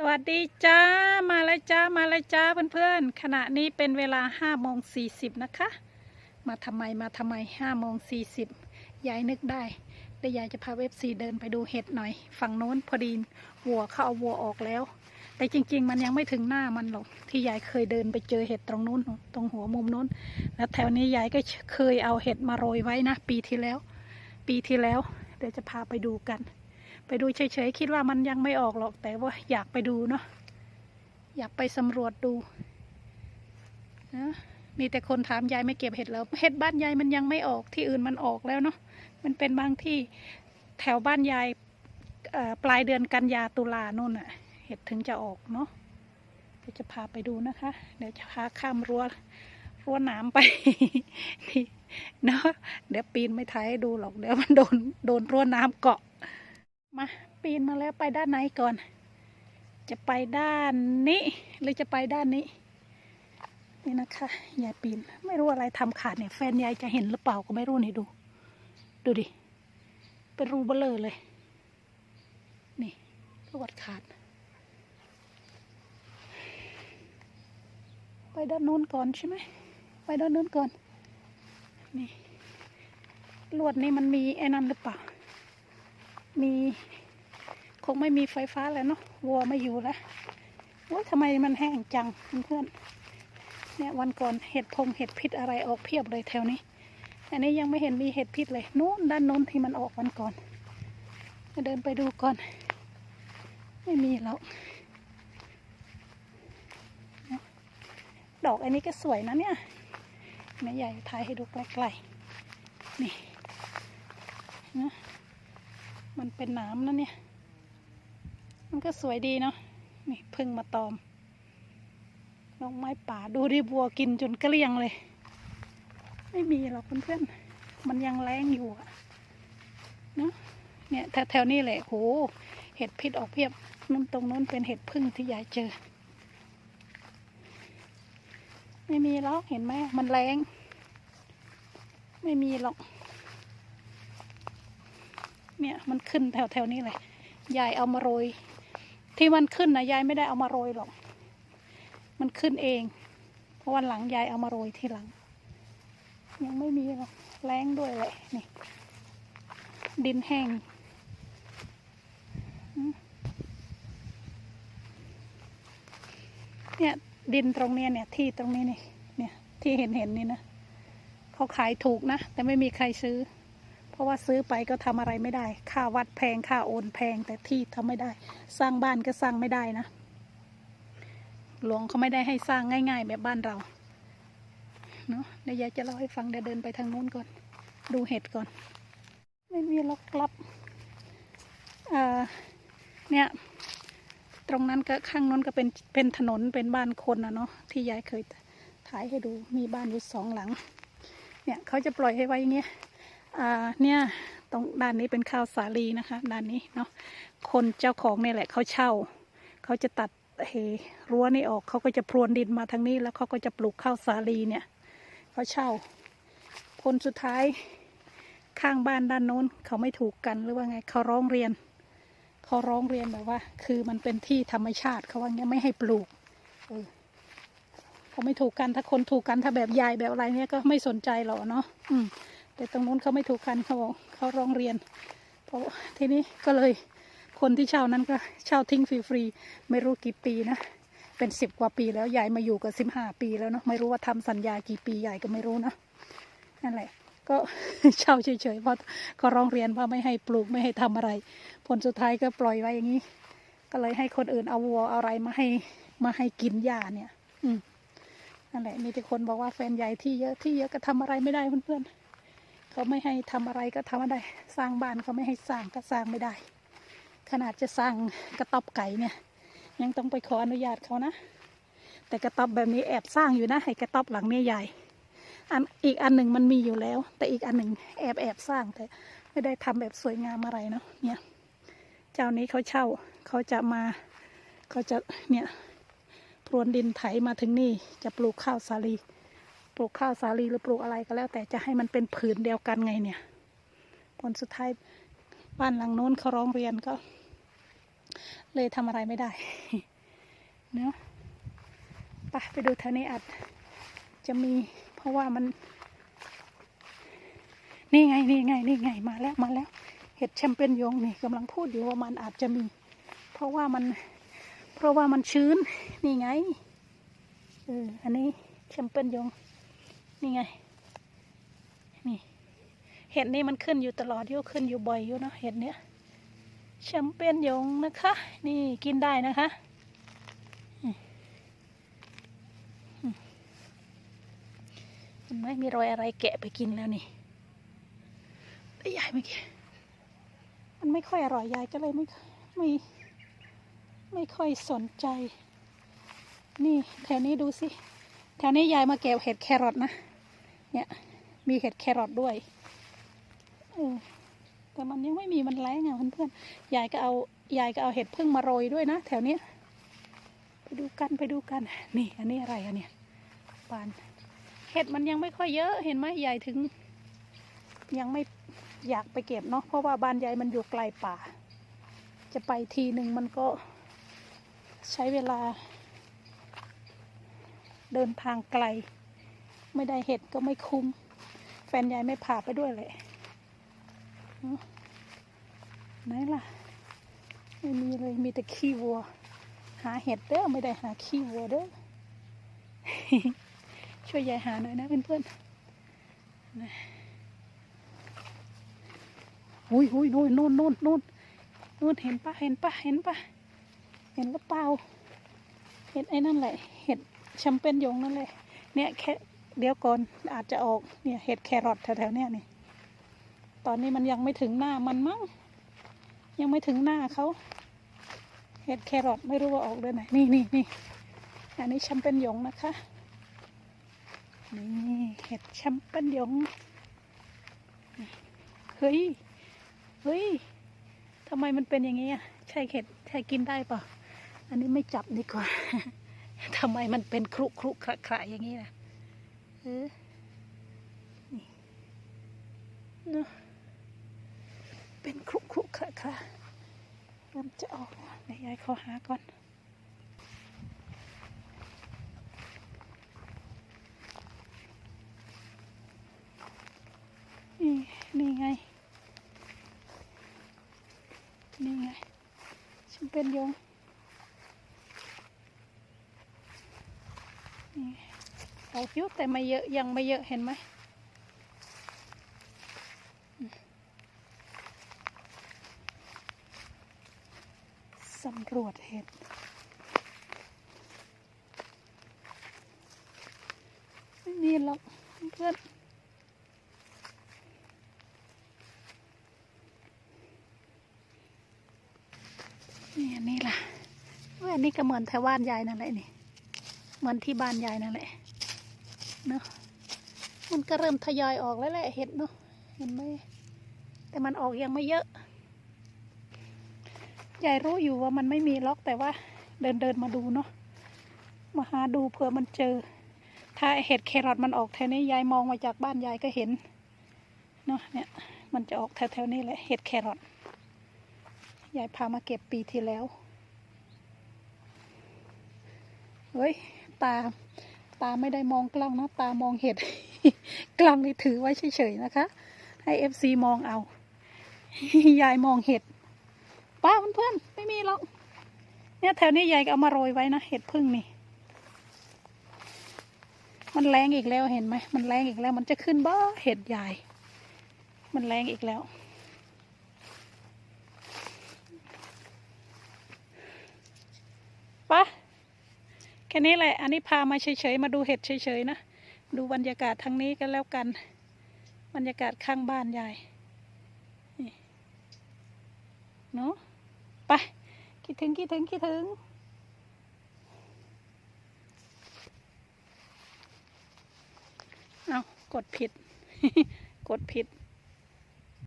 สวัสดีจ้ามาแล้วจ้ามาแล้วจ้าเพื่อนๆขณะนี้เป็นเวลาห้าโมงสี่สิบนะคะ มาทำไมมาทำไมห้าโมงสี่สิบยายนึกได้เดี๋ยวยายจะพาเว็บซีเดินไปดูเห็ดหน่อย ฝั่งโน้นพอดีวัวเขาเอาวัวออกแล้ว แต่จริง ๆ มันยังไม่ถึงหน้ามันหรอกที่ยายเคยเดินไปเจอเห็ดตรงนู้นตรงหัวมุมนู้น แล้วแถวนี้ยายก็เคยเอาเห็ดมาโรยไว้นะ ปีที่แล้ว ปีที่แล้ว เดี๋ยวจะพาไปดูกัน ไปดูเฉยๆคิดว่ามันยังไม่ออกหรอกแต่ว่าอยากไปดูเนาะอยากไปสำรวจดูนะมีแต่คนถามยายไม่เก็บเห็ดแล้วเห็ดบ้านยายมันยังไม่ออกที่อื่นมันออกแล้วเนาะมันเป็นบางที่แถวบ้านยายปลายเดือนกันยาตุลาโน่นอะเห็ดถึงจะออกเนาะเดี๋ยวจะพาไปดูนะคะ เดี๋ยวจะพาข้ามรั้วรั้วหน้ำไปนี่เนาะเดี๋ยวปีนไม่ถ่ายดูหรอกเดี๋ยวมันโดนโดนรั้วน้ำเกาะ มาปีนมาแล้วไปด้านไหนก่อน จะไปด้านนี้ หรือจะไปด้านนี้ นี่นะคะยายปีนไม่รู้อะไรทำขาดเนี่ย แฟนยายจะเห็นหรือเปล่าก็ไม่รู้นี่ดู ดูดิ เป็นรูเบลอเลย นี่ลวดขาด ไปด้านโน้นก่อนใช่ไหมไปด้านโน้นก่อน นี่ลวดนี่มันมีไอ้นั่นหรือเปล่า มีคงไม่มีไฟฟ้าแล้วเนาะวัวไม่อยู่แล้วว่าทำไมมันแห้งจังเพื่อนเนี่ยวันก่อนเห็ดพงเห็ดพิษอะไรออกเพียบเลยแถวนี้อันนี้ยังไม่เห็นมีเห็ดพิษเลยนู้นด้านน้นที่มันออกวันก่อนเดินไปดูก่อน ไม่มีแล้วดอกอันนี้ก็สวยนะเนี่ยแม่ใหญ่ถ่ายให้ดูใกล้ๆนี่นะ มันเป็นน้ำนะเนี่ย มันก็สวยดีเนาะ นี่พึ่งมาตอมดอกไม้ป่าดูดิบัวกินจนเกลี้ยงเลย ไม่มีหรอกเพื่อนๆ มันยังแรงอยู่อะเนาะ เนี่ยแถวๆนี้แหละโห เห็ดพิษออกเพียบนู่นตรงนู้นเป็นเห็ดพึ่งที่ยายเจอ ไม่มีแล้วเห็นไหมมันแรง ไม่มีหรอก เนี่ยมันขึ้นแถวแถวนี้เลยยายเอามาโรย ที่มันขึ้นนะยายไม่ได้เอามาโรยหรอก มันขึ้นเอง เพราะวันหลังยายเอามาโรยทีหลัง ยังไม่มีหรอกแรงด้วยเลยนี่ ดินแห้งเนี่ยดินตรงเนี้ยเนี่ยที่ตรงนี้นี่เนี่ยที่เห็นเห็นนี่นะเขาขายถูกนะ แต่ไม่มีใครซื้อ ราะว่าซื้อไปก็ทำอะไรไม่ได้ ค่าวัดแพงค่าโอนแพงแต่ที่ทำไม่ได้ สร้างบ้านก็สร้างไม่ได้นะ หลวงเขาไม่ได้ให้สร้างง่าย ๆ แบบบ้านเราเนาะเดี๋ยวยายจะเล่าให้ฟังเดี๋ยวเดินไปทางนู้นก่อน ดูเห็ดก่อน ไม่มีล็อกลับเออเนี่ย ตรงนั้นก็ข้างนู้นก็เป็นเป็นถนนเป็นบ้านคนนะเนาะที่ยายเคยถ่ายให้ดูมีบ้านอยู่สองหลัง เนี่ยเขาจะปล่อยให้ไว้อย่างเงี้ย เนี่ยตรงด้านนี้เป็นข้าวสาลีนะคะ ด้านนี้เนาะคนเจ้าของเนี่ยแหละเขาเช่า เขาจะตัดเฮรั้วนี่ออกเขาก็จะพรวนดินมาทางนี้ แล้วเขาก็จะปลูกข้าวสาลีเนี่ยเขาเช่า คนสุดท้ายข้างบ้านด้านโน้นเขาไม่ถูกกันหรือว่าไงเขาร้องเรียนเขาร้องเรียนแบบว่า คือมันเป็นที่ธรรมชาติเขาว่าเงี้ยไม่ให้ปลูกเออเขาไม่ถูกกันถ้าคนถูกกันถ้าแบบยายแบบอะไรเนี่ยก็ไม่สนใจหรอกเนาะอืม แต่ตรงนู้นเขาไม่ถูกกันเขาบอกเขาร้องเรียน เพราะทีนี้ก็เลยคนที่เช่านั้นก็เช่าทิ้งฟรีๆไม่รู้กี่ปีนะเป็นสิบกว่าปีแล้วยายมาอยู่กับสิบห้าปีแล้วเนาะไม่รู้ว่าทำสัญญากี่ปียายก็ไม่รู้นะนั่นแหละ ก็เช่าเฉยๆเพราะเขาร้องเรียนว่าไม่ให้ปลูกไม่ให้ทำอะไร ผลสุดท้ายก็ปล่อยไว้อย่างนี้ ก็เลยให้คนอื่นเอาวัวอะไรมาให้มาให้กินหญ้าเนี่ย อืมนั่นแหละมีแต่คนบอกว่าแฟนใหญ่ที่เยอะที่เยอะก็ทำอะไรไม่ได้เพื่อนๆ เขาไม่ให้ทำอะไรก็ทำไม่ได้ สร้างบ้านเขาไม่ให้สร้างก็สร้างไม่ได้ ขนาดจะสร้างกระต๊อบไก่เนี่ย ยังต้องไปขออนุญาตเขานะ แต่กระต๊อบแบบนี้แอบสร้างอยู่นะให้กระต๊อบหลังเนี่ยใหญ่อันอีกอันหนึ่งมันมีอยู่แล้ว แต่อีกอันหนึ่งแอบแอบสร้างแต่ไม่ได้ทำแบบสวยงามอะไรเนาะเนี่ย เจ้านี้เขาเช่าเขาจะมาเขาจะเนี่ยพรวนดินไถมาถึงนี่จะปลูกข้าวสาลี ปลูกข้าวสาลีหรือปลูกอะไรก็แล้ว แต่จะให้มันเป็นผืนเดียวกันไงเนี่ย ผลสุดท้ายบ้านหลังโน้นเขาร้องเรียนก็ เลยทำอะไรไม่ได้เนาะไปไปดูแถวนี้อาจจะมีเพราะว่ามัน นี่ไงนี่ไงนี่ไงมาแล้วมาแล้ว เห็ดแชมเปี้ยงนี่กำลังพูดอยู่ว่ามันอาจจะมี เพราะว่ามัน เพราะว่ามันชื้น นี่ไงเอออันนี้แชมเปี้ยนยง นี่ไง นี่ เห็ดนี่มันขึ้นอยู่ตลอดอยู่ขึ้นอยู่บ่อยอยู่เนอะเห็ดเนี้ยแชมเปี้ยนยงนะคะ นี่กินได้นะคะมอืมเห็นไหมมีรอยอะไรแกะไปกินแล้วนี่แต่ยายไม่กินมันไม่ค่อยอร่อยยายก็เลยไม่ไม่ไม่ค่อยสนใจ นี่แถวนี้ดูสิ แถวนี้ยายมาเก็บเห็ดแครอทนะ เนี่ย มีเห็ดแครอทด้วยเออแต่มันยังไม่มีมันแรงอะเพื่อนๆ ยายก็เอา ยายก็เอาเห็ดพึ่งมาโรยด้วยนะแถวเนี้ย ไปดูกันไปดูกัน นี่ อันนี้อะไรอะเนี่ยบาน เห็ดมันยังไม่ค่อยเยอะ เห็นไหมยายถึง ยังไม่อยากไปเก็บเนาะ เพราะว่าบ้านยายมันอยู่ไกลป่า จะไปทีหนึ่งมันก็ใช้เวลา เดินทางไกล ไม่ได้เห็ดก็ไม่คุ้ม แฟนยายไม่พาไปด้วยเลยไหนล่ะ ไม่มีเลยมีแต่ขี้วัว หาเห็ดเด้อไม่ได้หาขี้วัวเด้อช่วยยายหาหน่อยนะเพื่อนๆนะอุ้ยอุ้ยนู่นนู่นนู่นนู่นนู่นเห็นปะเห็นปะเห็นปะเห็นหรือเปล่าเห็ดไอ้นั่นแหละ เห็ดแชมเปี้ยนยงนั่นแหละ เนี่ยแค่ เดี๋ยวก่อนอาจจะออกเนี่ยเห็ดแครอทแถวๆเนี่ยนี่ ตอนนี้มันยังไม่ถึงหน้ามันมั้งยังไม่ถึงหน้าเขาเห็ดแครอทไม่รู้ว่าออกเดือนไหนนี่นี่นี่อันนี้แชมเปี้ยงนะคะนี่เห็ดแชมเปี้ยงเฮ้ยเฮ้ยทำไมมันเป็นอย่างนี้อะใช่เห็ดใช่กินได้ปะอันนี้ไม่จับดีกว่าทำไมมันเป็นครุครุขระขระอย่างนี้ล่ะ เออนี่เนอะเป็นครุครุขระขระเริ่มจะออกแล้วเดี๋ยยายขอหาก่อนนี่นี่ไง นี่ไงฉันเป็นยง นี่ ออยอะแต่ไม่เยอะยังไม่เยอะเห็นไหมสำรวจเห็ดไม่มีหรอกเพื่อนนี่อันนี้ล่ะเว้ยอันนี้ก็เหมือนแถวบ้านยายนั่นแหละนี่ เหมือนที่บ้านยายนั่นแหละ เนาะมันก็เริ่มทยอยออกแล้วแหละเห็ดเนาะเห็นไหมแต่มันออกยังไม่เยอะยายรู้อยู่ว่ามันไม่มีล็อกแต่ว่าเดินเดินมาดูเนาะมาหาดูเผื่อมันเจอ ถ้าเห็ดแครอทมันออกแถวนี้ยายมองมาจากบ้านยายก็เห็นเนาะเนี่ยมันจะออกแถวๆนี้แหละเห็ดแครอทยายพามาเก็บปีที่แล้วเฮ้ยตา ตาไม่ได้มองกล้องนะตามองเห็ด กล้องนี่ถือไว้เฉยๆนะคะ ให้เอฟซีมองเอา ยายมองเห็ด ป้าเพื่อนๆไม่มีหรอก เนี่ยแถวนี้ยายก็เอามาโรยไว้นะเห็ดพึ่งนี่ มันแรงอีกแล้วเห็นไหม มันแรงอีกแล้ว มันจะขึ้นบ้าเห็ดใหญ่ มันแรงอีกแล้ว ไป้า แค่นี้แหละ อันนี้พามาเฉยๆ มาดูเห็ดเฉยๆนะ ดูบรรยากาศทางนี้กันแล้วกัน บรรยากาศข้างบ้านยายนี่เนาะไป คิดถึงคิดถึงคิดถึงเอากดผิด กดผิด